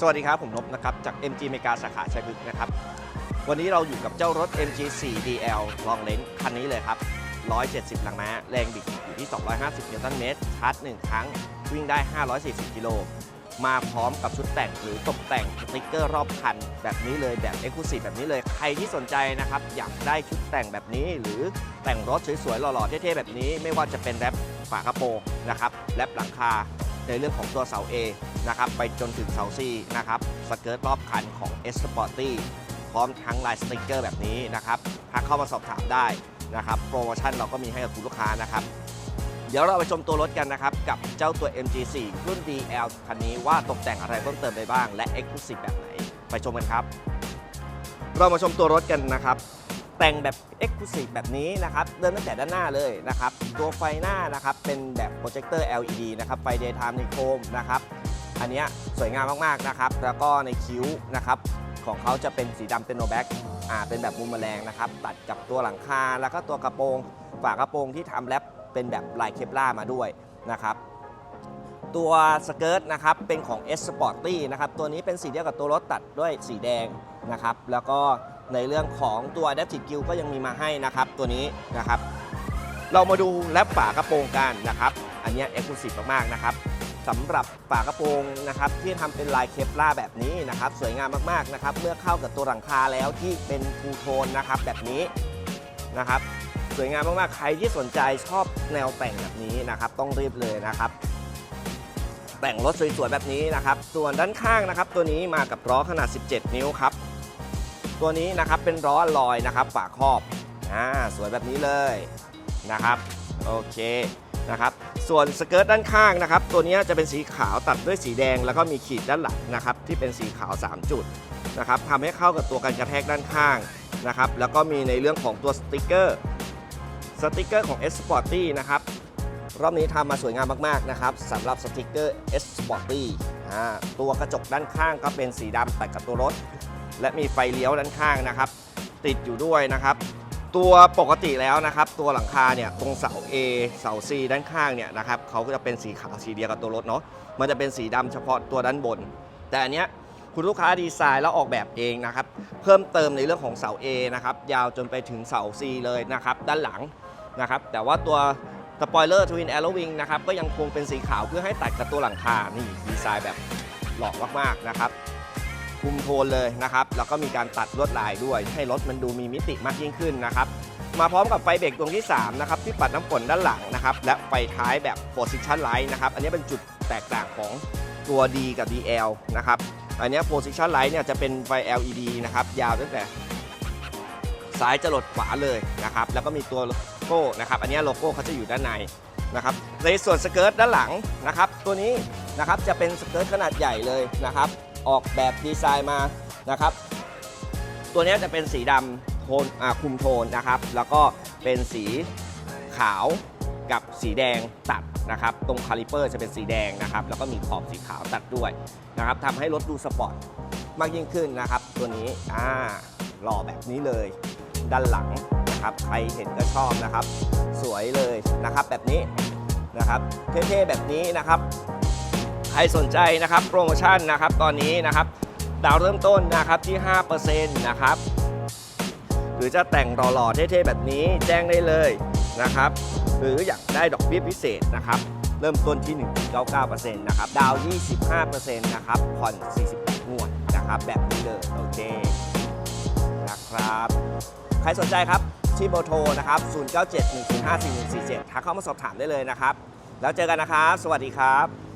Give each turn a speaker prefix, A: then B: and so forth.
A: สวัสดีครับ ผมนพนะครับ จาก MG เมกาสาขาชัยพฤกษ์นะครับ วันนี้เราอยู่กับเจ้ารถ MG 4 DL ลองเลนคันนี้เลยครับ 170แรงม้า แรงบิดอยู่ที่ 250 นิวตันเมตร ชาร์จ 1 ครั้ง วิ่งได้ 540 กิโล มาพร้อมกับชุดแต่งหรือตกแต่งสติ๊กเกอร์รอบคัน แบบนี้เลยแบบ e x c l u s i v e แบบนี้เลย ใครที่สนใจนะครับ อยากได้ชุดแต่งแบบนี้ หรือแต่งรถสวยๆหล่อๆเท่ๆแบบนี้ ไม่ว่าจะเป็นแรปฝากระโปรงนะครับแรปหลังคา ในเรื่องของตัวเสา A นะครับไปจนถึงเสา C นะครับสเกิร์ตรอบคันของ S Sporty พร้อมทั้งลายสติกเกอร์แบบนี้นะครับทักเข้ามาสอบถามได้นะครับโปรโมชั่นเราก็มีให้กับคุณลูกค้านะครับ เดี๋ยวเราไปชมตัวรถกันนะครับ กับเจ้าตัว MG4 รุ่น DL คันนี้ว่าตกแต่งอะไรเพิ่มเติมไปบ้าง และ Exclusive แบบไหน ไปชมกันครับ เรามาชมตัวรถกันนะครับ แต่งแบบ Exclusive แบบนี้นะครับ เริ่มตั้งแต่ด้านหน้าเลยนะครับ ตัวไฟหน้านะครับ เป็นแบบโปรเจคเตอร์ LED นะครับ ไฟ Daytime ในโคมนะครับ อันนี้สวยงามมาก ๆ นะครับ แล้วก็ในคิ้วนะครับ ของเขาจะเป็นสีดำเป็นโนแบ็กอ่า เป็นแบบมุมแมลงนะครับ ตัดกับตัวหลังคา แล้วก็ตัวกระโปรง ฝากระโปรงที่ทำแรปเป็นแบบลายเคปล่ามาด้วยนะครับตัวสเกิร์ตนะครับเป็นของ S Sporty นะครับตัวนี้เป็นสีเดียวกับตัวรถตัดด้วยสีแดงนะครับแล้วก็ ในเรื่องของตัว Adaptive Grille ก็ยังมีมาให้นะครับ ตัวนี้นะครับ เรามาดูแรปฝากระโปรงกันนะครับ อันนี้เอ็กซ์คลูซีฟมากๆนะครับสำหรับฝากระโปรงนะครับที่ทำเป็นลายเคปล่าแบบนี้นะครับ สวยงามมากๆนะครับ เมื่อเข้ากับตัวหลังคาแล้วที่เป็นฟูโทนนะครับแบบนี้นะครับสวยงามมากๆ ใครที่สนใจชอบแนวแต่งแบบนี้นะครับ ต้องรีบเลยนะครับ แต่งรถสวยๆแบบนี้นะครับ ส่วนด้านข้างนะครับ ตัวนี้มากับล้อขนาด 17 นิ้วครับ ตัวนี้นะครับเป็นล้อลอยนะครับฝาครอบอ่าสวยแบบนี้เลยนะครับโอเคนะครับส่วนสเกิร์ตด้านข้างนะครับ ตัวนี้จะเป็นสีขาวตัดด้วยสีแดง แล้วก็มีขีดด้านหลังนะครับที่เป็นสีขาว 3 จุดนะครับทำให้เข้ากับตัวกันกระแทกด้านข้างนะครับแล้วก็มีในเรื่องของตัวสติกเกอร์สติกเกอร์ของ S Sporty นะครับรอบนี้ทำมาสวยงามมากๆนะครับสำหรับสติกเกอร์ S Sporty ตัวกระจกด้านข้างก็เป็นสีดำตัดกับตัวรถ และมีไฟเลี้ยวด้านข้างนะครับ ติดอยู่ด้วยนะครับ ตัวปกติแล้วนะครับ ตัวหลังคาเนี่ยตรงเสา A เสา C ด้านข้างเนี่ยนะครับเขาก็จะเป็นสีขาวสีเดียวกับตัวรถเนาะมันจะเป็นสีดำเฉพาะตัวด้านบน แต่อันเนี้ยคุณลูกค้าดีไซน์แล้วออกแบบเองนะครับ เพิ่มเติมในเรื่องของเสา A นะครับ ยาวจนไปถึงเสา C เลยนะครับ ด้านหลังนะครับ แต่ว่าตัวสปอยเลอร์ทวินแอโรวิงนะครับ ก็ยังคงเป็นสีขาวเพื่อให้ตัดกับตัวหลังคา นี่ดีไซน์แบบหล่อมาก ๆ นะครับ คุมโทนเลยนะครับ แล้วก็มีการตัดลวดลายด้วย ให้รถมันดูมีมิติมากยิ่งขึ้นนะครับ มาพร้อมกับไฟเบรกดวงที่ 3 นะครับ ที่ปัดน้ำฝนด้านหลังนะครับ และไฟท้ายแบบ position light นะครับ อันนี้เป็นจุดแตกต่างของตัว D กับ DL นะครับ อันนี้ position light เนี่ยจะเป็นไฟ LED นะครับ ยาวตั้งแต่ซ้ายจะหลดขวาเลยนะครับ แล้วก็มีตัวโลโก้นะครับ อันนี้โลโก้เขาจะอยู่ด้านในนะครับ ในส่วนสเกิร์ตด้านหลังนะครับ ตัวนี้นะครับจะเป็นสเกิร์ตขนาดใหญ่เลยนะครับ ออกแบบดีไซน์มานะครับ ตัวนี้จะเป็นสีดำโทนคุมโทนนะครับ แล้วก็เป็นสีขาวกับสีแดงตัดนะครับ ตรงคาลิเปอร์จะเป็นสีแดงนะครับ แล้วก็มีขอบสีขาวตัดด้วยนะครับทำให้รถดูสปอร์ตมากยิ่งขึ้นนะครับ ตัวนี้อ่าหล่อแบบนี้เลย ด้านหลังนะครับ ใครเห็นก็ชอบนะครับ สวยเลยนะครับแบบนี้นะครับ เท่ๆแบบนี้นะครับ ใครสนใจนะครับโปรโมชั่นนะครับตอนนี้นะครับดาวเริ่มต้นนะครับที่ 5%นะครับหรือจะแต่งหล่อๆเท่ๆแบบนี้แจ้งได้เลยนะครับ หรืออยากได้ดอกเบี้ยพิเศษนะครับเริ่มต้นที่ 1.99%นะครับดาว 25%นะครับผ่อน 48 งวดนะครับแบบนี้เลยโอเคนะครับใครสนใจครับที่เบอร์โทรนะครับ 0971054147ทักเข้ามาสอบถามได้เลยนะครับ แล้วเจอกันนะครับ สวัสดีครับ